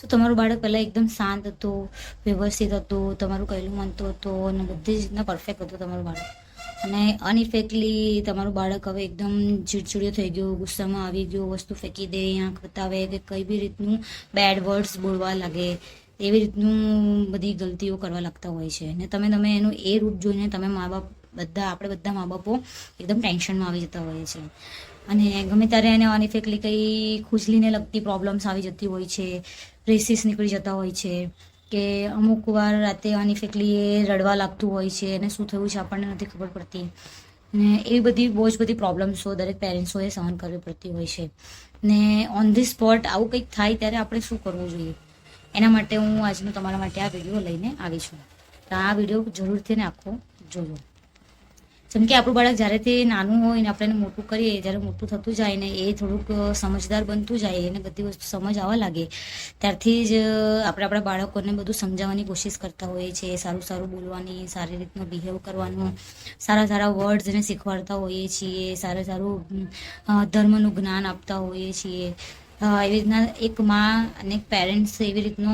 સો તમારું બાળક પહેલાં એકદમ શાંત હતું, વ્યવસ્થિત હતું, તમારું કહેલું માનતું હતું અને બધી જ રીતના પરફેક્ટ હતું તમારું બાળક. અને અનઇફેક્ટલી તમારું બાળક હવે એકદમ ચીડચીડિયું થઈ ગયું, ગુસ્સામાં આવી ગયું, વસ્તુ ફેંકી દે, આંખ બતાવે કે કઈ બી રીતનું બેડ વર્ડ્સ બોલવા લાગે, એવી રીતનું બધી ગલતીઓ કરવા લાગતા હોય છે. અને તમે તમે એનું એ રૂપ જોઈને તમે મા બાપ બધા, આપણે બધા મા બાપો એકદમ ટેન્શનમાં આવી જતા હોઈએ છે અને ગમે ત્યારે એને અનઇફેક્ટલી કંઈ ખુજલીને લગતી પ્રોબ્લેમ્સ આવી જતી હોય છે રેસીસ નીકળી જતા હોય છે કે અમુક વાર રાતે અનઇફેક્ટલી એ રડવા લાગતું હોય છે અને શું થયું છે આપણને નથી ખબર પડતી. ને એવી બધી બહુ જ બધી પ્રોબ્લેમ્સો દરેક પેરેન્ટ્સોએ સહન કરવી પડતી હોય છે. ને ઓન ધી સ્પોટ આવું કંઈક થાય ત્યારે આપણે શું કરવું જોઈએ? એના માટે હું આજનો તમારા માટે આ વીડિયો લઈને આવી છું. આ વીડિયો જરૂરથી ને આખો જોજો. જેમ કે આપણું બાળક જ્યારે નાનું હોય ને આપણે મોટું કરીએ, જ્યારે મોટું થતું જાય ને એ થોડુંક સમજદાર બનતું જાય, એને બધી વસ્તુ સમજ આવવા લાગે, ત્યારથી જ આપણે આપણા બાળકોને બધું સમજાવવાની કોશિશ કરતા હોઈએ છીએ, સારું સારું બોલવાની, સારી રીતનું બિહેવ કરવાનું, સારા સારા વર્ડ્સ એને શીખવાડતા હોઈએ છીએ, સારું સારું ધર્મનું જ્ઞાન આપતા હોઈએ છીએ. એવી રીતના એક માં અને પેરેન્ટ્સ એવી રીતનો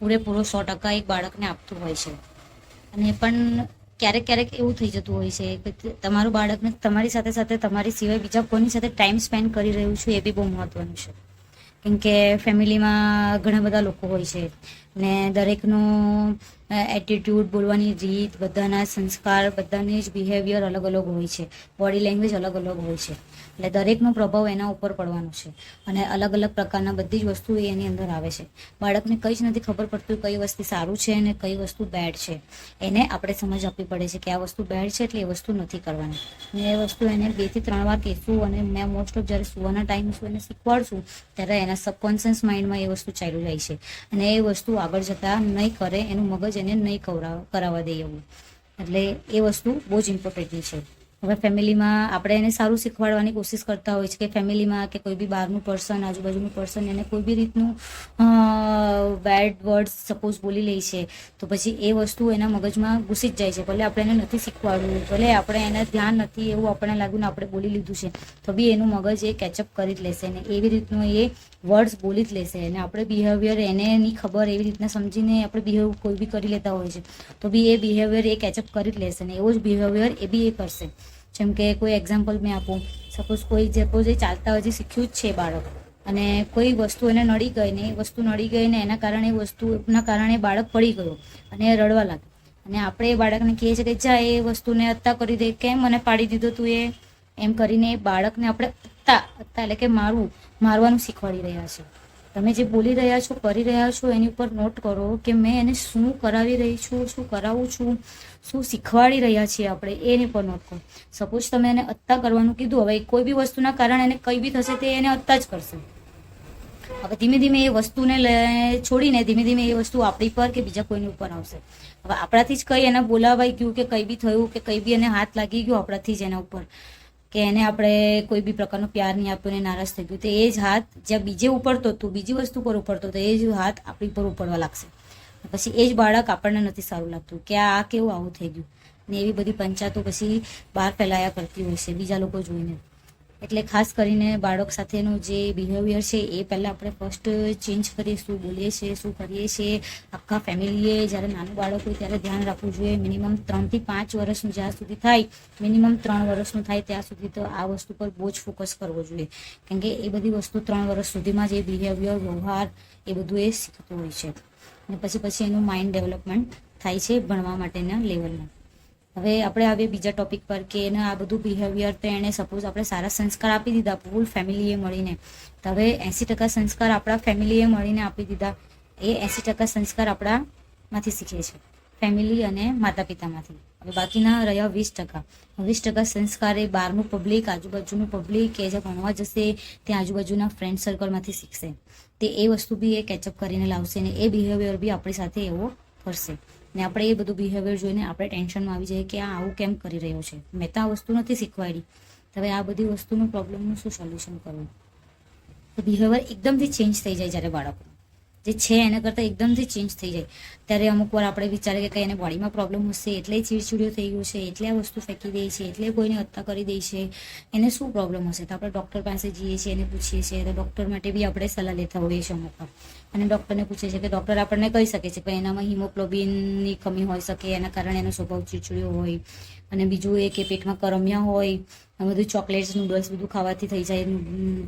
પૂરેપૂરો સો ટકા એક બાળકને આપતું હોય છે. અને પણ ક્યારેક ક્યારેક એવું થઈ જતું હોય છે કે તમારું બાળકને તમારી સાથે સાથે તમારી સિવાય બીજા કોની સાથે ટાઈમ સ્પેન્ડ કરી રહ્યું છે એ બી બહુ મહત્વનું છે. કેમ કે ફેમિલીમાં ઘણા બધા લોકો હોય છે ને દરેકનો એટીટ્યૂડ બોલવાની રીત, બધાના સંસ્કાર, બધાની જ બિહેવિયર અલગ અલગ હોય છે. બોડી લેંગ્વેજ અલગ અલગ હોય છે. એટલે દરેકનો પ્રભાવ એના ઉપર પડવાનો છે. અને અલગ અલગ પ્રકારના બધી જ વસ્તુ એની અંદર આવે છે. બાળકને કંઈ જ નથી ખબર પડતું કઈ વસ્તુ સારું છે અને કઈ વસ્તુ બેડ છે. એને આપણે સમજ આપવી પડે છે કે આ વસ્તુ બેડ છે એટલે એ વસ્તુ નથી કરવાની. અને એ વસ્તુ એને બેથી ત્રણ વાર કહેશું અને મેં મોસ્ટ ઓફ જ્યારે સુવાના ટાઈમ છું એને શીખવાડશું, ત્યારે એના સબકોન્શિયસ માઇન્ડમાં એ વસ્તુ ચાલુ જાય છે. અને એ વસ્તુ આગળ જતાં નહીં કરે એનું મગજ એને નહીં કરાવવા દે એવું. એટલે એ વસ્તુ બહુ જ ઇમ્પોર્ટન્ટની છે. હવે ફેમિલીમાં આપણે એને સારું શીખવાડવાની કોશિશ કરતા હોય છે કે ફેમિલીમાં કે કોઈ બી બહારનું પર્સન આજુબાજુનું પર્સન એને કોઈ બી રીતનું બેડ વર્ડ્સ સપોઝ બોલી લે છે, તો પછી એ વસ્તુ એના મગજમાં ઘૂસી જ જાય છે. ભલે આપણે એને નથી શીખવાડવું, ભલે આપણે એને ધ્યાન નથી એવું આપણને લાગ્યું ને આપણે બોલી લીધું છે, તો બી એનું મગજ એ કેચઅપ કરી જ લેશે ને એવી રીતનું એ વર્ડ્સ બોલી જ લેશે અને આપણે બિહેવિયર એને એની ખબર એવી રીતના સમજીને આપણે બિહેવ કોઈ બી કરી લેતા હોય છે, તો બી એ બિહેવિયર એ કેચઅપ કરી જ લેશે ને એવો જ બિહેવિયર એ બી એ કરશે. જેમ કે કોઈ એક્ઝામ્પલ મેં આપું. સપોઝ કોઈ જે એ ચાલતા હજી શીખ્યું જ છે બાળક. અને કોઈ વસ્તુ એને નડી ગઈ ને એ વસ્તુ નડી ગઈ ને એના કારણે વસ્તુના કારણે બાળક પડી ગયો અને એ રડવા લાગ્યો. અને આપણે એ બાળકને કહીએ છીએ કે, જા, એ વસ્તુને અત્તા કરી દે. કેમ મને પાડી દીધો તું એ? એમ કરીને એ બાળકને આપણે અત્તા અત્તા એટલે કે મારવું, મારવાનું શીખવાડી રહ્યા છે તમે જે બોલી રહ્યા છો, કરી રહ્યા છો, એની ઉપર નોટ કરો કે મેં એને શું કરાવી રહી છું, શું કરાવું છું, શું શીખવાડી રહ્યા છીએ આપણે, એની પર નોટ કરો. સપોઝ તમે એને અત્તા કરવાનું કીધું, હવે કોઈ બી વસ્તુના કારણે એને કંઈ બી થશે તે એને અત્તા જ કરશે. હવે ધીમે ધીમે એ વસ્તુને છોડીને ધીમે ધીમે એ વસ્તુ આપણી પર કે બીજા કોઈની ઉપર આવશે. હવે આપણાથી જ કંઈ એને બોલાવાઈ ગયું કે કંઈ બી થયું કે કંઈ બી એને હાથ લાગી ગયો આપણાથી જ એના ઉપર. કે એને આપણે કોઈ બી પ્રકારનો પ્યાર નહીં આપ્યો ને નારાજ થઈ ગયું. તો એ જ હાથ જ્યાં બીજે ઉપડતો હતું બીજી વસ્તુ પર ઉપડતો હતો એ જ હાથ આપણી પર ઉપડવા લાગશે. પછી એ જ બાળક આપણને નથી સારું લાગતું કે આ કેવું આવું થઈ ગયું. ને એવી બધી પંચાયતો પછી બહાર ફેલાયા કરતી હોય છે, બીજા લોકો જોઈને. એટલે ખાસ કરીને બાળક સાથેનું જે બિહેવિયર છે, એ પહેલાં આપણે ફર્સ્ટ ચેન્જ કરીએ, શું બોલીએ છીએ, શું કરીએ છીએ. આખા ફેમિલીએ જ્યારે નાનું બાળક હોય ત્યારે ધ્યાન રાખવું જોઈએ. મિનિમમ ત્રણથી પાંચ વર્ષનું જ્યાં સુધી થાય મિનિમમ ત્રણ વર્ષનું થાય ત્યાં સુધી તો આ વસ્તુ પર બહુ જ ફોકસ કરવો જોઈએ. કેમ કે એ બધી વસ્તુ ત્રણ વર્ષ સુધીમાં જે બિહેવિયર વ્યવહાર એ બધું એ શીખતું હોય છે. અને પછી પછી એનું માઇન્ડ ડેવલપમેન્ટ થાય છે ભણવા માટેના લેવલમાં હવે આપણે આવીએ બીજા ટોપિક પર કે એને આ બધું બિહેવિયર તો એણે સપોઝ આપણે સારા સંસ્કાર આપી દીધા ફૂલ ફેમિલીએ મળીને. તો હવે એંસી ટકા સંસ્કાર આપણા ફેમિલીએ મળીને આપી દીધા. એ એંસી ટકા સંસ્કાર આપણામાંથી શીખે છે. ફેમિલી અને માતા પિતામાંથી હવે બાકીના રહ્યા વીસ ટકા. વીસ ટકા સંસ્કાર એ બહારનું પબ્લિક આજુબાજુનું પબ્લિક કે જે ભણવા જશે તે આજુબાજુના ફ્રેન્ડ સર્કલમાંથી શીખશે. તે એ વસ્તુ બી એ કેચઅપ કરીને લાવશે અને એ બિહેવિયર બી આપણી સાથે એવો કરશે ને આપણે એ બધું બિહેવિયર જોઈને આપણે ટેન્શનમાં આવી જાય કે આ આવું કેમ કરી રહ્યો છે. મેં તો આ વસ્તુ નથી શીખવાડી. તો હવે આ બધી વસ્તુનું પ્રોબ્લેમનું શું સોલ્યુશન કરવું? તો બિહેવિયર એકદમથી ચેન્જ થઈ જાય જ્યારે બાળકો જે છે એના કરતાં એકદમથી ચેન્જ થઈ જાય. ત્યારે અમુક વાર આપણે વિચારીએ કે કંઈ એને બોડીમાં પ્રોબ્લેમ હશે, એટલે ચીડચીડિયો થઈ ગયો છે, એટલે આ વસ્તુ ફેંકી દે છે, એટલે કોઈને હત્યા કરી દે છે, એને શું પ્રોબ્લેમ હશે? તો આપણે ડૉક્ટર પાસે જઈએ છીએ, એને પૂછીએ છીએ, તો ડૉક્ટર માટે બી આપણે સલાહ લેતા હોઈએ છીએ અમુક અને ડૉક્ટરને પૂછીએ છીએ કે ડૉક્ટર આપણને કહી શકે છે કે એનામાં હિમોગ્લોબિનની કમી હોઈ શકે, એના કારણે એનો સ્વભાવ ચીડચીડ્યો હોય. અને બીજું એ કે પેટમાં કરમિયા હોય બધું ચોકલેટ્સ, નૂડલ્સ બધું ખાવાથી થઈ જાય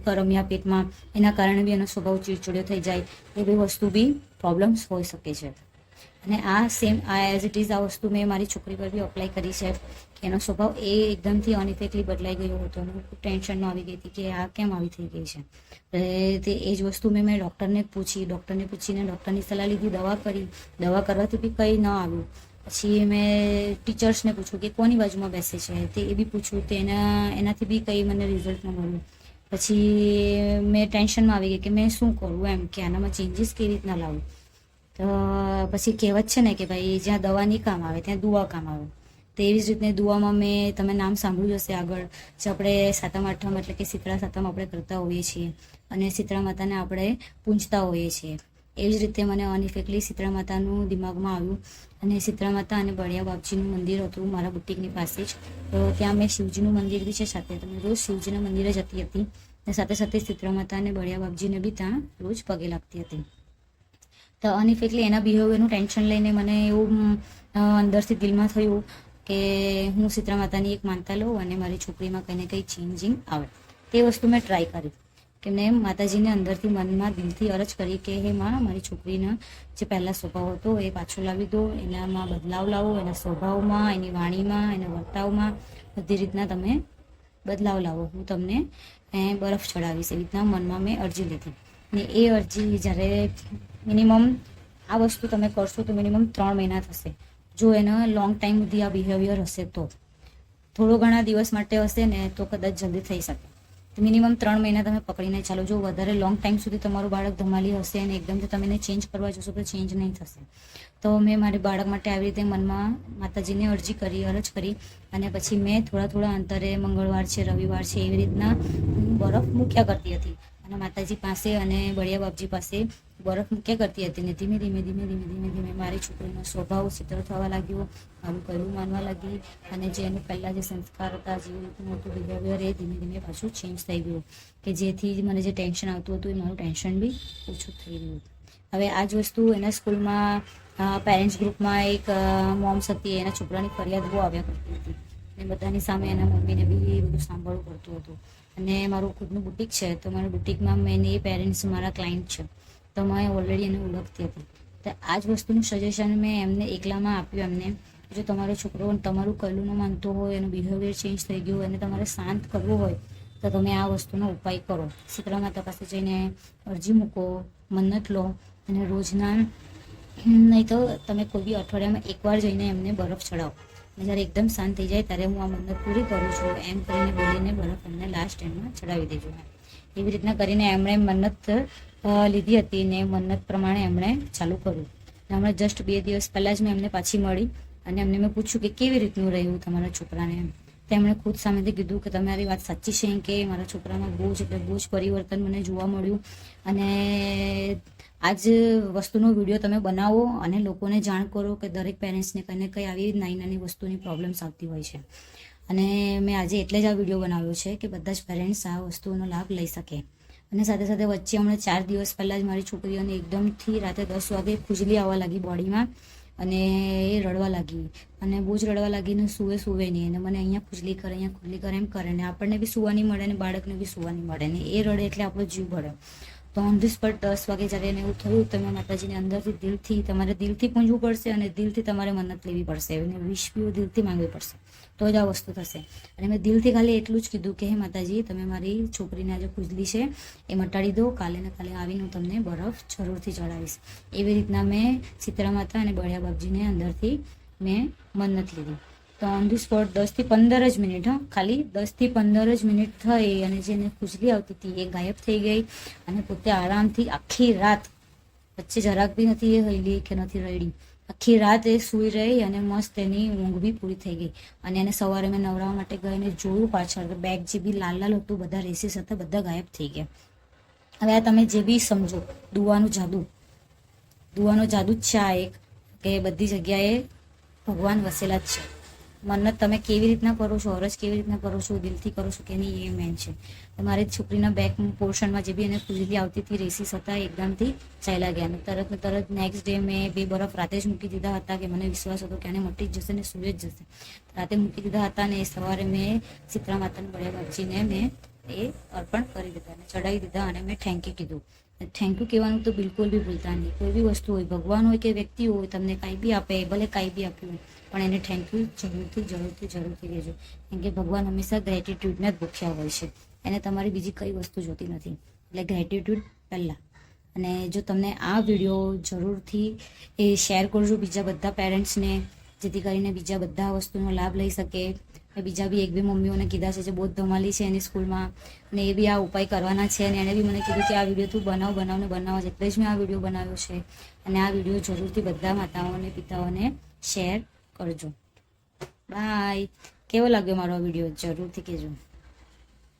કરમિયા પેટમાં, એના કારણે બી એનો સ્વભાવ ચીડચીડિયો થઈ જાય, એ બી વસ્તુ બી પ્રોબ્લેમ્સ હોઈ શકે છે. અને આ સેમ આ એઝ ઇટ ઇઝ આ વસ્તુ મેં મારી છોકરી પર બી અપ્લાય કરી છે, કે એનો સ્વભાવ એ એકદમથી અનઇફેક્ટલી બદલાઈ ગયો હતો હું ટેન્શનમાં આવી ગઈ હતી કે આ કેમ આવી થઈ ગઈ છે. તે એ જ વસ્તુ મેં મેં ડૉક્ટરને પૂછી ડૉક્ટરને પૂછીને ડૉક્ટરની સલાહ લીધી, દવા કરી, દવા કરવાથી બી કંઈ ન આવ્યું. પછી મેં ટીચર્સને પૂછ્યું કે કોની બાજુમાં બેસે છે તે એ બી પૂછ્યું તો એના, એનાથી બી કંઈ મને રિઝલ્ટ ન મળ્યું. પછી મેં ટેન્શનમાં આવી ગઈ કે મેં શું કરું એમ કે આનામાં ચેન્જીસ કેવી રીતના લાવું? તો પછી કહેવત છે ને કે ભાઈ, જ્યાં દવા નહીં કામ આવે, ત્યાં દુવા કામ આવે. તો એવી જ રીતને દુઆમાં મેં, તમે નામ સાંભળ્યું હશે આગળ, જે આપણે સાતમ, આઠમ એટલે કે શીતળા સાતમ આપણે કરતા હોઈએ છીએ અને શીતળા માતાને આપણે પૂંજતા હોઈએ છીએ. એવી જ રીતે મને અનઇફેક્ટલી શીતળા માતાનું દિમાગમાં આવ્યું અને શીતળા માતા અને બળિયા બાપજીનું મંદિર હતું મારા બુટિકની પાસે જ. તો ત્યાં મેં શિવજીનું મંદિર બી છે સાથે. તો મેં રોજ શિવજીના મંદિરે જતી હતી. અને સાથે સાથે શીતળા માતા અને બળિયા બાપજીને બી ત્યાં રોજ પગે લાગતી હતી. તો અનઇફેક્ટલી એના બિહેવિયરનું ટેન્શન લઈને મને એવું અંદરથી દિલમાં થયું કે હું શીતળા માતાની એક માનતા લઉં અને મારી છોકરીમાં કંઈ ને કંઈ ચેન્જિંગ આવે. તે વસ્તુ મેં ટ્રાય કરી. મેં માતાજીને અંદરથી મનમાં દિલથી અરજ કરી કે, હે માં, મારી છોકરીના જે પહેલાં સ્વભાવ હતો, એ પાછો લાવી દો. એનામાં બદલાવ લાવો. એના સ્વભાવમાં, એની વાણીમાં, એના વર્તાવમાં બધી રીતના તમે બદલાવ લાવો. હું તમને બરફ ચડાવીશ. એવી રીતના મનમાં મેં અરજી લીધી. ને એ અરજી જ્યારે મિનિમમ આ વસ્તુ તમે કરશો તો મિનિમમ ત્રણ મહિના થશે. જો એના લોંગ ટાઈમ સુધી આ બિહેવિયર હશે તો. થોડો ઘણા દિવસ માટે હશે ને તો કદાચ જલ્દી થઈ શકે. તો મિનિમમ ત્રણ મહિના તમે પકડીને ચાલો. જો વધારે લોંગ ટાઈમ સુધી તમારું બાળક ધમાલી હશે અને એકદમથી તમે એને ચેન્જ કરવા જશો તો ચેન્જ નહીં થશે. તો મેં મારી બાળક માટે આવી રીતે મનમાં માતાજીને અરજી કરી, અરજ કરી અને પછી મેં થોડા થોડા અંતરે મંગળવાર છે, રવિવાર છે એવી રીતના બરફ મૂક્યા કરતી હતી. અને માતાજી પાસે અને બળિયા બાપજી પાસે બરફ મૂક્યા કરતી હતી ને ધીમે ધીમે ધીમે ધીમે ધીમે ધીમે મારી છોકરીનો સ્વભાવ શીતળ થવા લાગ્યો મારું કરવું માનવા લાગી અને જે એનું પહેલાં જે સંસ્કાર હતા, જે મોટું બિહેવિયર એ ધીમે ધીમે પાછું ચેન્જ થઈ ગયું કે જેથી મને જે ટેન્શન આવતું હતું એ મારું ટેન્શન બી ઓછું થઈ ગયું. હવે આ જ વસ્તુ એના સ્કૂલમાં પેરેન્ટ્સ ગ્રુપમાં એક મોમ્સ હતી, એના છોકરાની ફરિયાદ બહુ આવ્યા કરતી હતી. અને બધાની સામે એના મમ્મીને બી એ બધું સાંભળવું પડતું હતું. અને મારું ખુદનું બુટિક છે, તો મારા બુટિકમાં મેં એ પેરેન્ટ્સ મારા ક્લાયન્ટ છે. તો મેં ઓલરેડી એને ઓળખતી હતી. તો આ જ વસ્તુનું સજેશન મેં એમને એકલામાં આપ્યું એમને. જો તમારો છોકરો તમારું કહેલું ન માનતો હોય, એનું બિહેવિયર ચેન્જ થઈ ગયું હોય અને તમારે શાંત કરવું હોય, તો તમે આ વસ્તુનો ઉપાય કરો. શીતળા માતા પાસે જઈને અરજી મૂકો, મન્નત લો અને રોજના નહીં તો તમે કોઈ બી અઠવાડિયામાં એકવાર જઈને એમને બરફ ચડાવો. જ્યારે એકદમ શાંત થઈ જાય ત્યારે હું આ મન્નત પૂરી કરું છું, એમ કરીને બોલીને બરફ એમને લાસ્ટ ટાઈમમાં ચડાવી દેજો. એવી રીતના કરીને એમણે મન્નત લીધી હતી ને મન્નત પ્રમાણે એમણે ચાલુ કર્યું. હમણાં જસ્ટ બે દિવસ પહેલાં જ મેં એમને પાછી મળી અને એમને મેં પૂછ્યું કે કેવી રીતનું રહ્યું તમારા છોકરાને એમ. તેમણે ખુદ સામેથી કીધું કે તમારી વાત સાચી છે કે મારા છોકરામાં બહુ જ એટલે બહુ જ પરિવર્તન મને જોવા મળ્યું અને આ જ વસ્તુનો વીડિયો તમે બનાવો અને લોકોને જાણ કરો કે દરેક પેરેન્ટ્સને કંઈ કંઈ આવી નાની નાની વસ્તુની પ્રોબ્લેમ્સ આવતી હોય છે. અને મેં આજે એટલે જ આ વીડિયો બનાવ્યો છે કે બધા જ પેરેન્ટ્સ આ વસ્તુનો લાભ લઈ શકે. અને સાથે સાથે વચ્ચે હમણાં ચાર દિવસ પહેલાં જ મારી છોકરીઓને એકદમથી રાતે દસ વાગે ખુજલી આવવા લાગી બોડીમાં અને એ રડવા લાગી. અને બહુ જ રડવા લાગીને સુવે સુવે નહીં. અને મને અહીંયા ખુજલી કરે, અહીંયા ખુજલી કરે એમ કરે ને આપણને બી નહીં મળે ને બાળકને બી સુવાની મળે ને એ રડે એટલે આપણો જીવ ભળે. તો ઓન ધી સ્પોટ દસ વાગે જ્યારે એને એવું થયું તમે માતાજીને અંદરથી દિલથી, તમારે દિલથી પૂંજવું પડશે અને દિલથી તમારે મન્નત લેવી પડશે. એને વિશ બી દિલથી માંગવી પડશે. તો જ આ વસ્તુ થશે. અને મેં દિલથી ખાલી એટલું જ કીધું કે, હે માતાજી, તમે મારી છોકરીને આજે ખુજલી છે, એ મટાડી દો. કાલે ને કાલે આવીને હું તમને બરફ જરૂરથી ચડાવીશ. એવી રીતના મેં ચિત્રા માતા અને બળિયા બાપજીને અંદરથી મેં મન્નત લીધી. તો ઓન ધી સ્પોટ દસથી પંદર જ મિનિટ, હા, ખાલી દસથી પંદર જ મિનિટ થઈ અને જેને ખુજલી આવતી હતી એ ગાયબ થઈ ગઈ અને પોતે આરામથી આખી રાત વચ્ચે જરાક બી નથી એ હૈલી કે નથી રડી. આખી રાત એ સૂઈ રહી અને મસ્ત એની ઊંઘ બી પૂરી થઈ ગઈ. અને એને સવારે મેં નવરાવા માટે ગઈને જોયું પાછળ બેગ જે બી લાલ લાલ હતું, બધા રેસીસ હતા, બધા ગાયબ થઈ ગયા. હવે આ તમે જે બી સમજો દુવાનું જાદુ. દુવાનો જાદુ જ છે આ એક, કે બધી જગ્યાએ ભગવાન વસેલા જ છે. મન્નત તમે કેવી રીતના કરો છો, અરજ કેવી રીતના કરો છો, દિલથી કરો છો કે નહીં એ મેન છે. મારી છોકરીના બેક પોર્શનમાં જે બી એને ખુજલી આવતી હતી, રેસીસ હતા, એ એકદમથી ચાલ્યા ગયા. અને તરત ને તરત નેક્સ્ટ ડે મેં બે બરફ રાતે જ મૂકી દીધા હતા કે મને વિશ્વાસ હતો કે આને મટી જ જશે ને સૂર્ય જ જશે. રાતે મૂકી દીધા હતા અને સવારે મેં સીતરા માતાને બળ્યા વાંચીને મેં એ અર્પણ કરી દીધા અને ચડાવી દીધા અને મેં થેન્ક યુ કીધું. થેન્ક યુ કહેવાનું તો બિલકુલ બી ભૂલતા નહીં. કોઈ બી વસ્તુ હોય, ભગવાન હોય કે વ્યક્તિ હોય, તમને કાંઈ બી આપે, ભલે કાંઈ બી આપ્યું હોય, પણ એને થેન્ક યુ જરૂરથી જરૂરથી જરૂરથી કહેજો. કેમ કે ભગવાન હંમેશા ગ્રેટિટ્યૂડને જ ભૂખ્યા હોય છે. એને તમારી બીજી કઈ વસ્તુ જોતી નથી. એટલે ગ્રેટિટ્યૂડ પહેલાં. અને જો તમને આ વીડિયો જરૂરથી એ શેર કરજો બીજા બધા પેરેન્ટ્સને જેથી કરીને બીજા બધા વસ્તુનો લાભ લઈ શકે. બીજા બી એક બે મમ્મીઓને કીધા છે જે બહુ ધમાલી છે એની સ્કૂલમાં. અને એ બી આ ઉપાય કરવાના છે અને એણે બી મને કીધું કે આ વીડિયો તું બનાવ, બનાવને બનાવ. એટલે જ મેં આ વીડિયો બનાવ્યો છે. અને આ વીડિયો જરૂરથી બધા માતાઓને, પિતાઓને શેર કરજો. બાય. કેવો લાગ્યો મારો વીડિયો? જરૂરથી કહેજો.